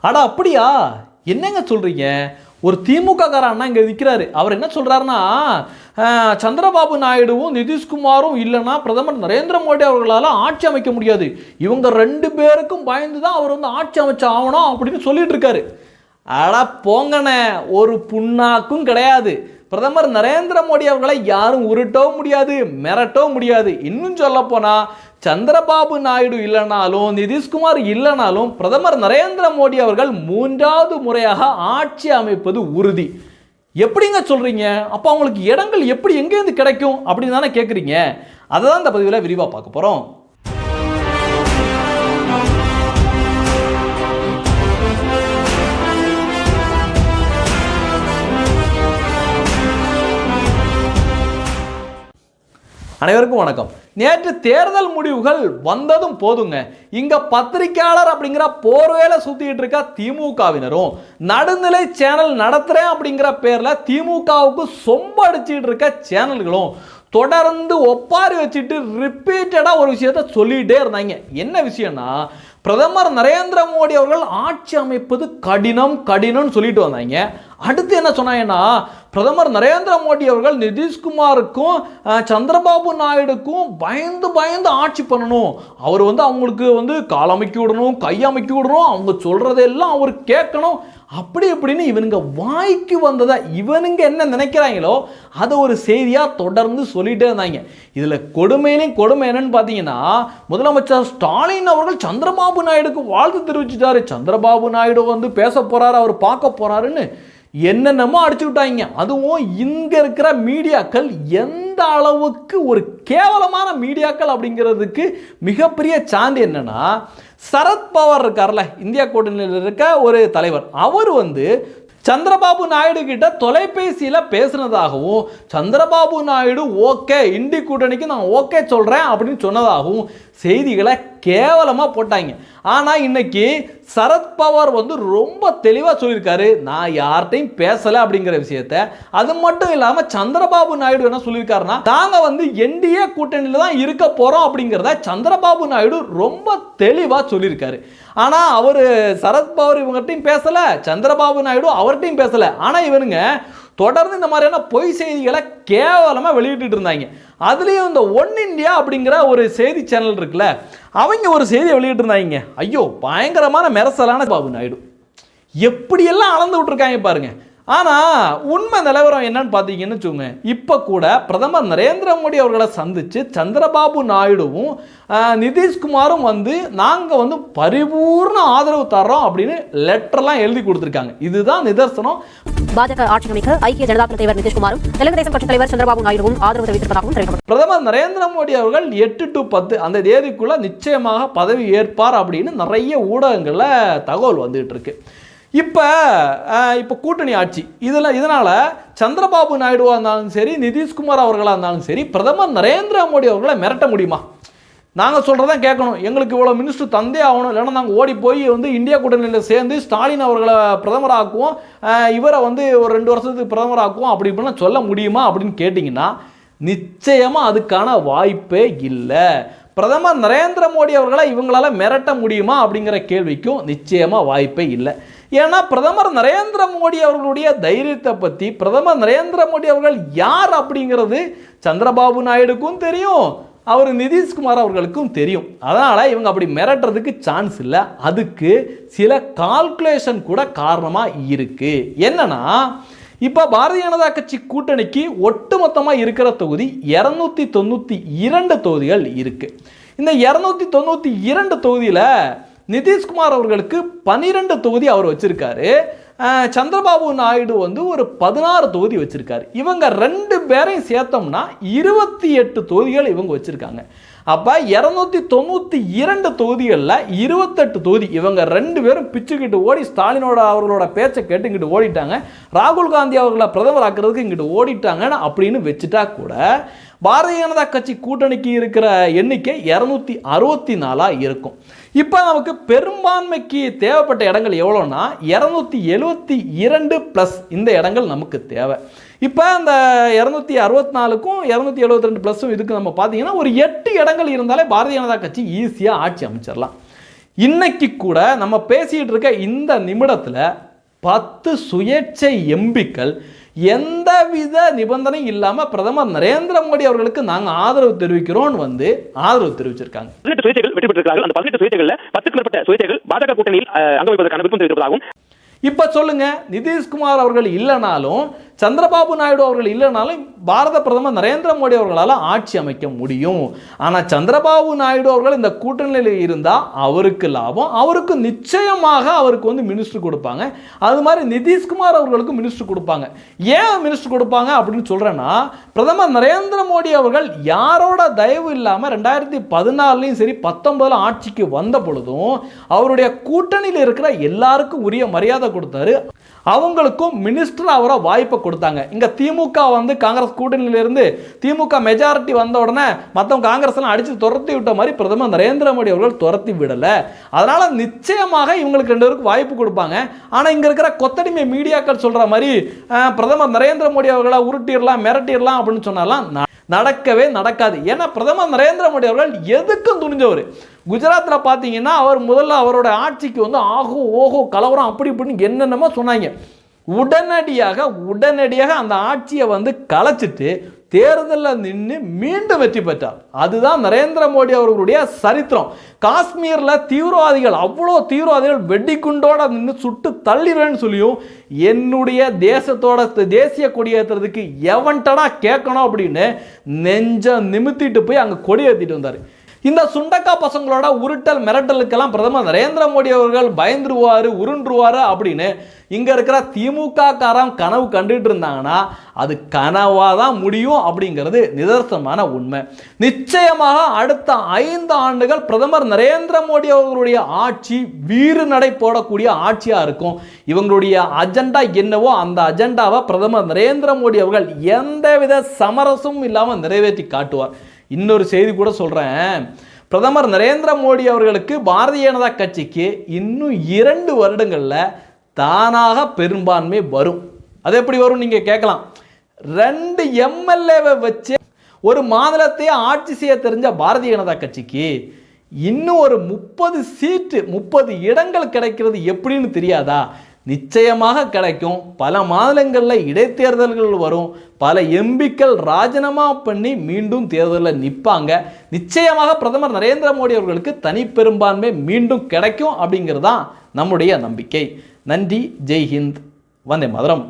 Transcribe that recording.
அட அப்படியா? என்னங்க சொல்கிறீங்க ஒரு திமுக அண்ணா இங்கே நிற்கிறாரு அவர் என்ன சொல்கிறாருன்னா சந்திரபாபு நாயுடுவும் நிதிஷ்குமாரும் இல்லைன்னா பிரதமர் நரேந்திர மோடி அவர்களால் ஆட்சி அமைக்க முடியாது. இவங்க ரெண்டு பேருக்கும் பயந்து தான் அவர் வந்து ஆட்சி அமைச்ச ஆகணும் அப்படின்னு சொல்லிட்டு இருக்காரு. அட போங்கண்ணே. ஒரு புண்ணாக்கும் கிடையாது. பிரதமர் நரேந்திர மோடி அவர்களை யாரும் உருட்டவும் முடியாது மிரட்டவும் முடியாது. இன்னும் சொல்ல சந்திரபாபு நாயுடு இல்லைனாலும் நிதிஷ்குமார் இல்லைனாலும் பிரதமர் நரேந்திர மோடி அவர்கள் மூன்றாவது முறையாக ஆட்சி அமைப்பது உறுதி. எப்படிங்க சொல்கிறீங்க அப்போ அவங்களுக்கு இடங்கள் எப்படி எங்கேருந்து கிடைக்கும்? அப்படின்னு தானே கேட்குறீங்க அதை தான் இந்த பதிவில் விரிவாக பார்க்க போகிறோம் அனைவருக்கும் வணக்கம். நேற்று தேர்தல் முடிவுகள் வந்ததும் போதுங்க. இங்க பத்திரிக்கையாளர் அப்படிங்கிற போர்வேல சுத்திட்டு இருக்க திமுகவினரும் நடுநிலை சேனல் நடத்துறேன் அப்படிங்கிற பேர்ல திமுகவுக்கு சொம்ப அடிச்சிட்டு இருக்க சேனல்களும் தொடர்ந்து ஒப்பாரி வச்சுட்டு ரிப்பீட்டடாக ஒரு விஷயத்த சொல்லிகிட்டே இருந்தாங்க. என்ன விஷயம்னா பிரதமர் நரேந்திர மோடி அவர்கள் ஆட்சி அமைப்பது கடினம் கடினம்னு சொல்லிட்டு வந்தாங்க. அடுத்து என்ன சொன்னாங்கன்னா பிரதமர் நரேந்திர மோடி அவர்கள் நிதிஷ்குமாருக்கும் சந்திரபாபு நாயுடுக்கும் பயந்து பயந்து ஆட்சி பண்ணணும். அவர் வந்து அவங்களுக்கு வந்து கால் அமைக்கி விடணும் கை அமைக்கி விடணும். அவங்க சொல்கிறதெல்லாம் அவர் கேட்கணும். அப்படி இப்படின்னு இவனுங்க வாய்க்கு வந்ததை இவனுங்க என்ன நினைக்கிறாங்களோ அதை ஒரு செய்தியாக தொடர்ந்து சொல்லிகிட்டே இருந்தாங்க. இதில் கொடுமையிலையும் கொடுமை என்னன்னு பார்த்தீங்கன்னா முதலமைச்சர் ஸ்டாலின் அவர்கள் சந்திரபாபு நாயுடுக்கு வாழ்த்து தெரிவிச்சிட்டாரு. சந்திரபாபு நாயுடு வந்து பேச போகிறாரு அவர் பார்க்க போகிறாருன்னு என்னென்னமோ அடிச்சு விட்டாங்க. அதுவும் இங்கே இருக்கிற மீடியாக்கள் எந்த அளவுக்கு ஒரு கேவலமான மீடியாக்கள் அப்படிங்கிறதுக்கு மிகப்பெரிய சான்று என்னென்னா சரத்பவார் இருக்கார்ல இந்தியா கூட்டணியில் இருக்க ஒரு தலைவர். அவர் வந்து சந்திரபாபு நாயுடு கிட்ட தொலைபேசியில் பேசுனதாகவும் சந்திரபாபு நாயுடு ஓகே இண்டி கூட்டணிக்கு நான் ஓகே சொல்கிறேன் அப்படின்னு சொன்னதாகவும் செய்திகளை கேவலமாக போட்டாங்க. ஆனால் இன்னைக்கு சரத்பவார் வந்து ரொம்ப தெளிவாக சொல்லியிருக்காரு நான் யார்கிட்டையும் பேசலை அப்படிங்கிற விஷயத்த. அது மட்டும் இல்லாமல் சந்திரபாபு நாயுடு என்ன சொல்லியிருக்காருன்னா நாங்கள் வந்து என்டிஏ கூட்டணியில் தான் இருக்க போகிறோம் அப்படிங்கிறத சந்திரபாபு நாயுடு ரொம்ப தெளிவாக சொல்லியிருக்காரு. ஆனால் அவர் சரத்பவார் இவங்ககிட்டையும் பேசலை சந்திரபாபு நாயுடு அவர்கிட்டையும் பேசலை. ஆனால் இவனுங்க தொடர்ந்து இந்த மாதிரியான பொய் செய்திகளை கேவலமாக வெளியிட்டு இருந்தாங்க. அதுலேயும் இந்த ஒன் இந்தியா அப்படிங்கிற ஒரு செய்தி சேனல் இருக்குல்ல அவங்க ஒரு செய்தியை வெளியிட்டு இருந்தாங்க. ஐயோ பயங்கரமான மெரசலான பாபு நாயுடு. எப்படியெல்லாம் அளந்து விட்டுருக்காங்க பாருங்கள் ஆனால் உண்மை நிலவரம் என்னன்னு பார்த்தீங்கன்னு வச்சுக்கோங்க. இப்போ கூட பிரதமர் நரேந்திர மோடி அவர்களை சந்தித்து சந்திரபாபு நாயுடுவும் நிதிஷ்குமாரும் வந்து நாங்கள் வந்து பரிபூர்ண ஆதரவு தர்றோம் அப்படின்னு லெட்டர்லாம் எழுதி கொடுத்துருக்காங்க. இதுதான் நிதர்சனம். பாஜக ஆட்சி அமைக்க ஐக்கிய ஜனதா தள தலைவர் நிதிஷ்குமாரும் தெலுங்கு தேசம் கட்சித் தலைவர் சந்திரபாபு நாயுடுவும் ஆதரவு தெரிவித்திருப்பதாகவும் தெரிவிக்கப்பட்டது பிரதமர் நரேந்திர மோடி அவர்கள் எட்டு டு பத்து அந்த தேதிக்குள்ள நிச்சயமாக பதவி ஏற்பார் அப்படின்னு நிறைய ஊடகங்களில் தகவல் வந்துகிட்டு இருக்கு. இப்போ இப்போ கூட்டணி ஆட்சி. இதில் இதனால் சந்திரபாபு நாயுடுவாக இருந்தாலும் சரி நிதிஷ்குமார் அவர்களாக இருந்தாலும் சரி பிரதமர் நரேந்திர மோடி அவர்களை மிரட்ட முடியுமா? நாங்கள் சொல்கிறதான் கேட்கணும். எங்களுக்கு இவ்வளோ மினிஸ்டர் தந்தே ஆகணும். இல்லைன்னா நாங்கள் ஓடி போய் வந்து இந்தியா கூட்டணியில் சேர்ந்து ஸ்டாலின் அவர்களை பிரதமர் ஆக்குவோம் இவரை வந்து ஒரு ரெண்டு வருஷத்துக்கு பிரதமர் ஆக்குவோம் அப்படி இப்படிலாம் சொல்ல முடியுமா அப்படின்னு கேட்டிங்கன்னா நிச்சயமாக அதுக்கான வாய்ப்பே இல்லை. பிரதமர் நரேந்திர மோடி அவர்களை இவங்களால மிரட்ட முடியுமா அப்படிங்கிற கேள்விக்கும் நிச்சயமாக வாய்ப்பே இல்லை. ஏன்னா பிரதமர் நரேந்திர மோடி அவர்களுடைய தைரியத்தை பற்றி பிரதமர் நரேந்திர மோடி அவர்கள் யார் அப்படிங்கிறது சந்திரபாபு நாயுடுக்கும் தெரியும் அவர் நிதிஷ்குமார் அவர்களுக்கும் தெரியும். அதனால் இவங்க அப்படி மிரட்டுறதுக்கு சான்ஸ் இல்லை. அதுக்கு சில கால்குலேஷன் கூட காரணமாக இருக்குது என்னென்னா இப்போ பாரதிய ஜனதா கட்சி கூட்டணிக்கு ஒட்டுமொத்தமாக இருக்கிற தொகுதி இரநூத்தி தொண்ணூற்றி இரண்டு தொகுதிகள் இருக்குது இந்த இரநூத்தி தொண்ணூற்றி இரண்டு தொகுதியில் நிதிஷ்குமார் அவர்களுக்கு பன்னிரெண்டு தொகுதி அவர் வச்சிருக்காரு. சந்திரபாபு நாயுடு வந்து ஒரு பதினாறு தொகுதி வச்சுருக்காரு. இவங்க ரெண்டு பேரையும் சேர்த்தோம்னா இருபத்தி எட்டு தொகுதிகள் இவங்க வச்சுருக்காங்க. அப்போ இரநூத்தி தொண்ணூற்றி இரண்டு தொகுதிகளில் இருபத்தெட்டு தொகுதி இவங்க ரெண்டு பேரும் பிச்சுக்கிட்டு ஓடி ஸ்டாலினோட அவர்களோட பேச்சை கேட்டு இங்கிட்டு ஓடிட்டாங்க. ராகுல் காந்தி அவர்களை பிரதமர் ஆக்குறதுக்கு இங்கிட்டு ஓடிட்டாங்கன்னு அப்படின்னு வச்சுட்டா கூட பாரதிய ஜனதா கட்சி கூட்டணிக்கு இருக்கிற எண்ணிக்கை இரநூத்தி அறுபத்தி நாலாக இருக்கும். இப்போ நமக்கு பெரும்பான்மைக்கு தேவைப்பட்ட இடங்கள் எவ்வளோன்னா இரநூத்தி எழுபத்தி இரண்டு ப்ளஸ் இந்த இடங்கள் நமக்கு தேவை. இப்போ அந்த இரநூத்தி அறுபத்தி நாலுக்கும் இரநூத்தி எழுபத்தி ரெண்டு ப்ளஸும் இதுக்கு நம்ம பார்த்தீங்கன்னா ஒரு எட்டு இடங்கள் இருந்தாலே பாரதிய ஜனதா கட்சி ஈஸியாக ஆட்சி அமைச்சிடலாம். இன்னைக்கு கூட நம்ம பேசிகிட்டு இருக்க இந்த நிமிடத்தில் பத்து சுயேட்சை எம்பிக்கள் எந்தவித நிபந்தனையும் இல்லாமல் பிரதமர் நரேந்திர மோடி அவர்களுக்கு நாங்கள் ஆதரவு தெரிவிக்கிறோம் வந்து ஆதரவு தெரிவிச்சிருக்காங்க. பதினெட்டு சுயேட்சைகள் வெற்றி பெற்றிருக்கிறார்கள். அந்த பதினெட்டு சுயேட்சைகள்ல பத்துக்கு மேற்பட்ட சுயேட்சைகள் பாஜக கூட்டணியில் அஹ், அங்க வைப்பதற்கான விருப்பம் தெரிவிப்பதாகவும் இப்போ சொல்லுங்கள் நிதிஷ்குமார் அவர்கள் இல்லைனாலும் சந்திரபாபு நாயுடு அவர்கள் இல்லைனாலும் பாரத பிரதமர் நரேந்திர மோடி அவர்களால் ஆட்சி அமைக்க முடியும். ஆனால் சந்திரபாபு நாயுடு அவர்கள் இந்த கூட்டணியில் இருந்தால் அவருக்கு லாபம் அவருக்கு நிச்சயமாக அவருக்கு வந்து மினிஸ்டர் கொடுப்பாங்க. அது மாதிரி நிதிஷ்குமார் அவர்களுக்கு மினிஸ்டர் கொடுப்பாங்க. ஏன் மினிஸ்டர் கொடுப்பாங்க அப்படின்னு சொல்கிறேன்னா பிரதமர் நரேந்திர மோடி அவர்கள் யாரோட தயவு இல்லாமல் ரெண்டாயிரத்தி பதினாலுலையும் சரி பத்தொன்பதில் ஆட்சிக்கு வந்த பொழுதும் அவருடைய கூட்டணியில் இருக்கிற எல்லாருக்கும் உரிய மரியாதை கொடுத்தாரு. அவங்களுக்கும் மினிஸ்டர் அவரை வாய்ப்பை கொடுத்தாங்க. இங்கே திமுக வந்து காங்கிரஸ் கூட்டணியிலிருந்து திமுக மெஜாரிட்டி வந்த உடனே மற்றவங்க காங்கிரஸ்லாம் அடித்து துரத்தி விட்ட மாதிரி பிரதமர் நரேந்திர மோடி அவர்கள் துரத்தி விடலை. அதனால் நிச்சயமாக இவங்களுக்கு ரெண்டு பேருக்கும் வாய்ப்பு கொடுப்பாங்க. ஆனால் இங்கே இருக்கிற கொத்தடிமை மீடியாக்கள் சொல்கிற மாதிரி பிரதமர் நரேந்திர மோடி அவர்களை உருட்டிடலாம் மிரட்டிடலாம் அப்படின்னு சொன்னாலாம் நடக்கவே நடக்காது. ஏன்னா பிரதமர் நரேந்திர மோடி அவர்கள் எதுக்கும் துணிஞ்சவர். குஜராத்தில் பார்த்தீங்கன்னா அவர் முதல்ல அவரோட ஆட்சிக்கு வந்து ஆகோ ஓஹோ கலவரம் அப்படி இப்படின்னு என்னென்னமோ சொன்னாங்க. உடனடியாக உடனடியாக அந்த ஆட்சியை வந்து கலைச்சிட்டு தேர்தலில் நின்று மீண்டும் வெற்றி பெற்றார். அதுதான் நரேந்திர மோடி அவர்களுடைய சரித்திரம். காஷ்மீரில் தீவிரவாதிகள் அவ்வளோ தீவிரவாதிகள் வெடிகுண்டோட நின்று சுட்டு தள்ளிடுவேன்னு சொல்லியும் என்னுடைய தேசத்தோட தேசிய கொடியேற்றுறதுக்கு எவன்டடா கேட்கணும் அப்படின்னு நெஞ்ச நிமித்திட்டு போய் அங்கே கொடியேற்றிட்டு வந்தார். இந்த சுண்டக்கா பசங்களோட உருட்டல் மிரட்டலுக்கெல்லாம் பிரதமர் நரேந்திர மோடி அவர்கள் பயந்துருவாரு உருண்டுருவாரு அப்படின்னு இங்க இருக்கிற திமுக காரம் கனவு கண்டுட்டு இருந்தாங்கன்னா அது கனவா தான் முடியும் அப்படிங்கிறது நிதர்சனமான உண்மை. நிச்சயமாக அடுத்த ஐந்து ஆண்டுகள் பிரதமர் நரேந்திர மோடி அவர்களுடைய ஆட்சி வீறு நடை போடக்கூடிய ஆட்சியா இருக்கும். இவங்களுடைய அஜெண்டா என்னவோ அந்த அஜெண்டாவை பிரதமர் நரேந்திர மோடி அவர்கள் எந்தவித சமரசமும் இல்லாமல் நிறைவேற்றி காட்டுவார். இன்னொரு செய்தி கூட சொல்கிறேன் பிரதமர் நரேந்திர மோடி அவர்களுக்கு பாரதிய ஜனதா கட்சிக்கு இன்னும் இரண்டு வருடங்களில் தானாக பெரும்பான்மை வரும். அது எப்படி வரும் நீங்கள் கேட்கலாம். ரெண்டு எம்எல்ஏவை வச்சு ஒரு மாநிலத்தையே ஆட்சி செய்ய தெரிஞ்ச பாரதிய ஜனதா கட்சிக்கு இன்னும் ஒரு முப்பது சீட்டு முப்பது இடங்கள் கிடைக்கிறது எப்படின்னு தெரியாதா? நிச்சயமாக கிடைக்கும். பல மாநிலங்களில் இடைத்தேர்தல்கள் வரும். பல எம்பிக்கள் ராஜினாமா பண்ணி மீண்டும் தேர்தலில் நிற்பாங்க நிச்சயமாக பிரதமர் நரேந்திர மோடி அவர்களுக்கு தனி பெரும்பான்மை மீண்டும் கிடைக்கும் அப்படிங்கிறது தான் நம்முடைய நம்பிக்கை. நன்றி. ஜெய்ஹிந்த். வந்தே மதுரம்.